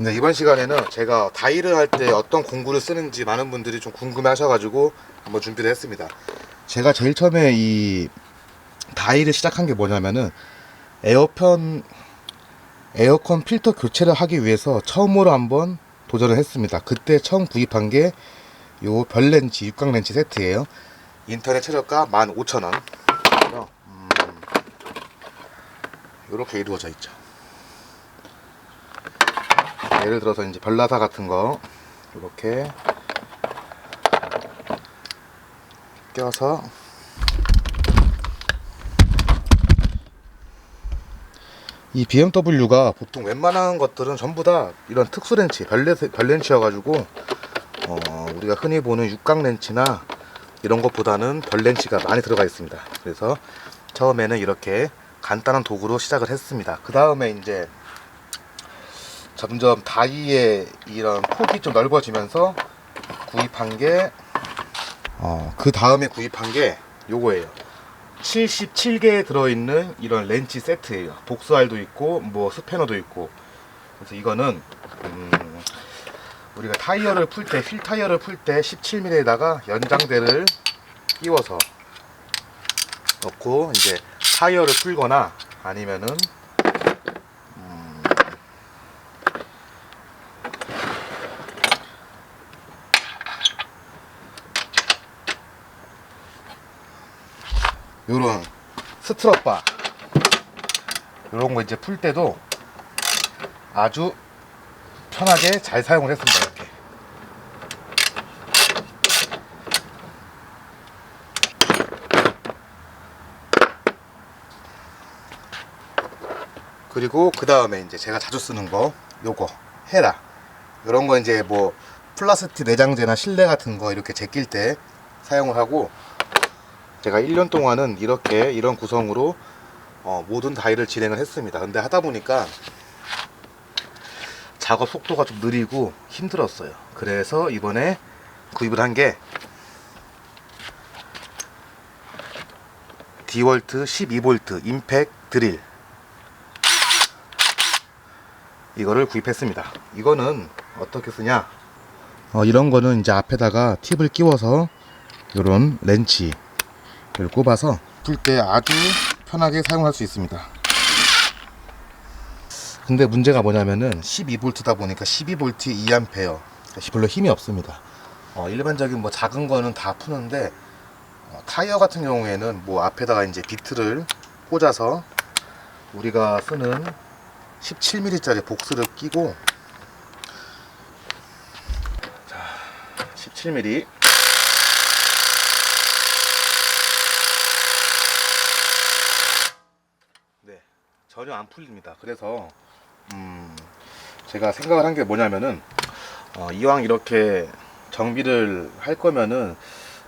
네, 이번 시간에는 제가 다이를 할 때 어떤 공구를 쓰는지 많은 분들이 좀 궁금해 하셔가지고 한번 준비를 했습니다. 제가 제일 처음에 이 다이를 시작한 게 뭐냐면은 에어컨 에어컨 필터 교체를 하기 위해서 처음으로 한번 도전을 했습니다. 그때 처음 구입한 게 요 별렌치 육각 렌치 세트예요. 인터넷 최저가 15,000원. 음, 요렇게 이루어져 있죠. 예를 들어서 이제 별나사 같은 거 이렇게 껴서 이 BMW가 보통 웬만한 것들은 전부 다 이런 특수 렌치, 별렌치여가지고 어, 우리가 흔히 보는 육각 렌치나 이런 것보다는 별 렌치가 많이 들어가 있습니다. 그래서 처음에는 이렇게 간단한 도구로 시작을 했습니다. 그 다음에 이제 점점 다이의 이런 폭이 좀 넓어지면서 구입한 게, 어, 그 다음에 구입한 게 요거예요. 77개 들어있는 이런 렌치 세트예요. 복수알도 있고, 뭐 스패너도 있고. 그래서 이거는, 음, 우리가 타이어를 풀 때, 휠 타이어를 풀 때 17mm에다가 연장대를 끼워서 넣고, 이제 타이어를 풀거나 아니면은 요런 스트럿바. 요런 거 이제 풀 때도 아주 편하게 잘 사용을 했습니다 이렇게. 그리고 그 다음에 이제 제가 자주 쓰는 거 요거 헤라. 요런 거 이제 뭐 플라스틱 내장재나 실내 같은 거 이렇게 제낄 때 사용을 하고 제가 1년 동안은 이렇게 이런 구성으로 어, 모든 다이를 진행을 했습니다. 근데 하다 보니까 작업 속도가 좀 느리고 힘들었어요. 그래서 이번에 구입을 한 게 디월트 12V 임팩 드릴 이거를 구입했습니다. 이거는 어떻게 쓰냐? 어, 이런 거는 이제 앞에다가 팁을 끼워서 이런 렌치 를 꼽아서 풀때 아주 편하게 사용할 수 있습니다. 근데 문제가 뭐냐면은 12V다 보니까 12V 2A 별로 힘이 없습니다. 어, 일반적인 뭐 작은 거는 다 푸는데 어, 타이어 같은 경우에는 뭐 앞에다가 이제 비트를 꽂아서 우리가 쓰는 17mm짜리 복스를 끼고 자, 17mm 네, 전혀 안 풀립니다. 그래서 음, 제가 생각을 한 게 뭐냐면은 어, 이왕 이렇게 정비를 할 거면은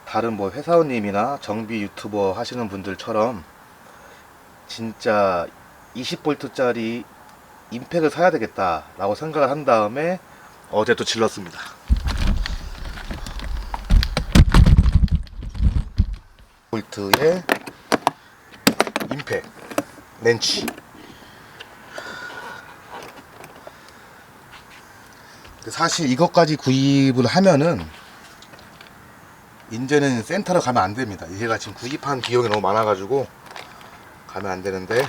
다른 뭐 회사원님이나 정비 유튜버 하시는 분들처럼 진짜 20볼트짜리 임팩을 사야 되겠다라고 생각을 한 다음에 어제 또 질렀습니다. 볼트의 임팩 렌치 근데 사실 이것까지 구입을 하면은 이제는 센터로 가면 안 됩니다. 얘가 지금 구입한 비용이 너무 많아 가지고 가면 안 되는데.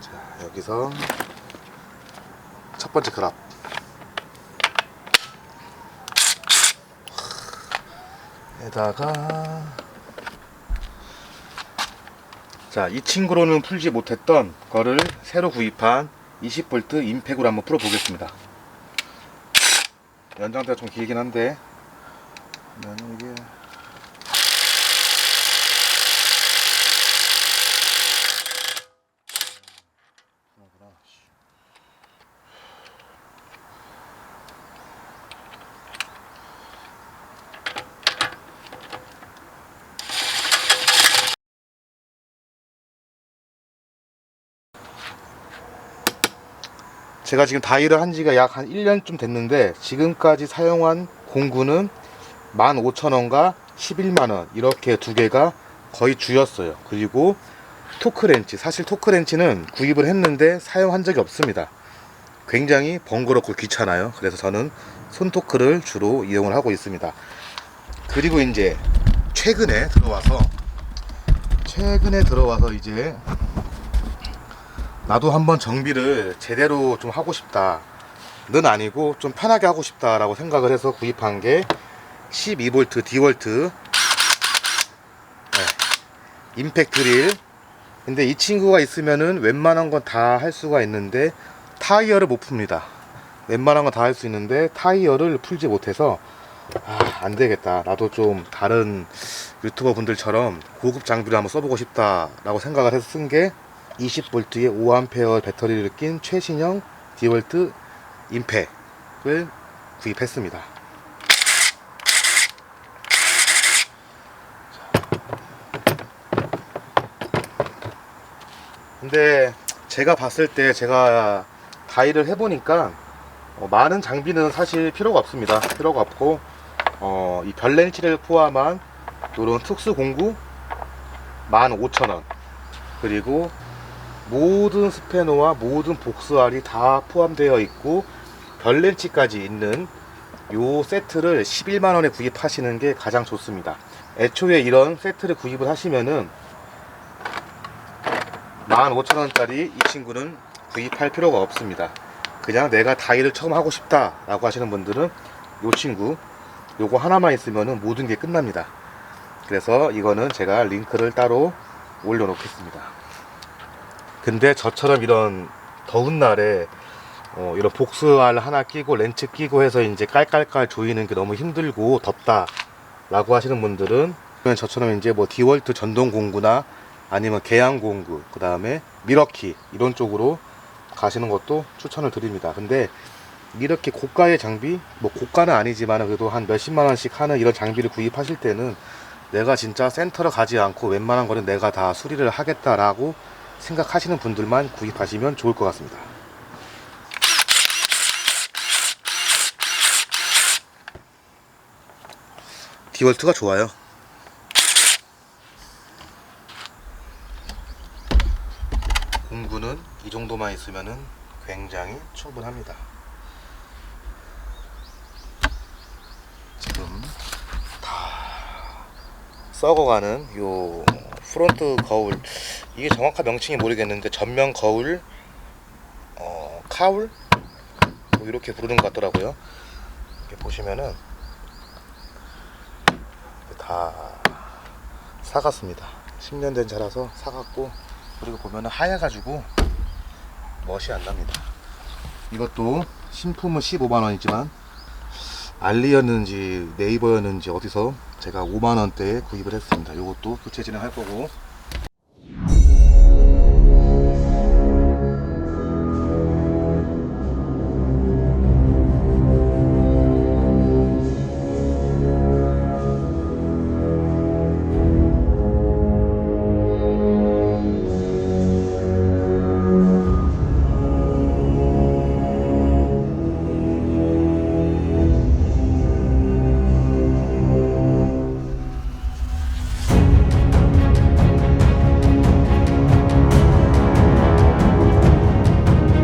자 여기서 첫 번째 그랍 에다가 자, 이 친구로는 풀지 못했던 거를 새로 구입한 20V 임팩으로 한번 풀어 보겠습니다. 연장대가 좀 길긴 한데 그러면 이게 제가 지금 다이를 한 지가 약 한 1년쯤 됐는데 지금까지 사용한 공구는 15,000원과 11만원 이렇게 두 개가 거의 주였어요. 그리고 토크렌치 사실 토크렌치는 구입을 했는데 사용한 적이 없습니다. 굉장히 번거롭고 귀찮아요. 그래서 저는 손토크를 주로 이용을 하고 있습니다. 그리고 이제 최근에 들어와서 최근에 들어와서 이제 나도 한번 정비를 제대로 좀 하고 싶다. 는 아니고 좀 편하게 하고 싶다라고 생각을 해서 구입한 게 12V 디월트. 네, 임팩 드릴. 근데 이 친구가 있으면은 웬만한 건 다 할 수가 있는데 타이어를 못 풉니다. 웬만한 건 다 할 수 있는데 타이어를 풀지 못해서 아, 안 되겠다. 나도 좀 다른 유튜버 분들처럼 고급 장비를 한번 써보고 싶다라고 생각을 해서 쓴 게 20V의 5A 배터리를 낀 최신형 디월트 임팩을 구입했습니다. 근데 제가 봤을 때 제가 다이를 해보니까 어, 많은 장비는 사실 필요가 없습니다. 필요가 없고 어, 이 별렌치를 포함한 이런 특수 공구 15,000원 그리고 모든 스패너와 모든 복스알이 다 포함되어 있고 별렌치까지 있는 요 세트를 11만원에 구입하시는 게 가장 좋습니다. 애초에 이런 세트를 구입을 하시면은 15,000원짜리 이 친구는 구입할 필요가 없습니다. 그냥 내가 다이를 처음 하고 싶다 라고 하시는 분들은 요 친구 요거 하나만 있으면 모든 게 끝납니다 그래서 이거는 제가 링크를 따로 올려 놓겠습니다 근데 저처럼 이런 더운 날에 어, 이런 복스알 하나 끼고 렌치 끼고 해서 이제 깔깔깔 조이는 게 너무 힘들고 덥다 라고 하시는 분들은 저처럼 이제 뭐 디월트 전동 공구나 아니면 계양 공구 그 다음에 미러키 이런 쪽으로 가시는 것도 추천을 드립니다. 근데 이렇게 고가의 장비, 뭐 고가는 아니지만 그래도 한 몇십만 원씩 하는 이런 장비를 구입하실 때는 내가 진짜 센터를 가지 않고 웬만한 거는 내가 다 수리를 하겠다라고 생각하시는 분들만 구입하시면 좋을 것 같습니다. 디월트가 좋아요. 공구는 이 정도만 있으면 굉장히 충분합니다. 지금 다 썩어가는 요 프론트 거울 이게 정확한 명칭이 모르겠는데 전면 거울 어, 카울 뭐 이렇게 부르는 것 같더라고요. 이렇게 보시면은 다 사갔습니다. 10년 된 차라서 사갔고 그리고 보면은 하얘가지고 멋이 안 납니다. 이것도 신품은 15만 원이지만 알리였는지 네이버였는지 어디서 제가 5만원대에 구입을 했습니다. 이것도 교체 진행할 거고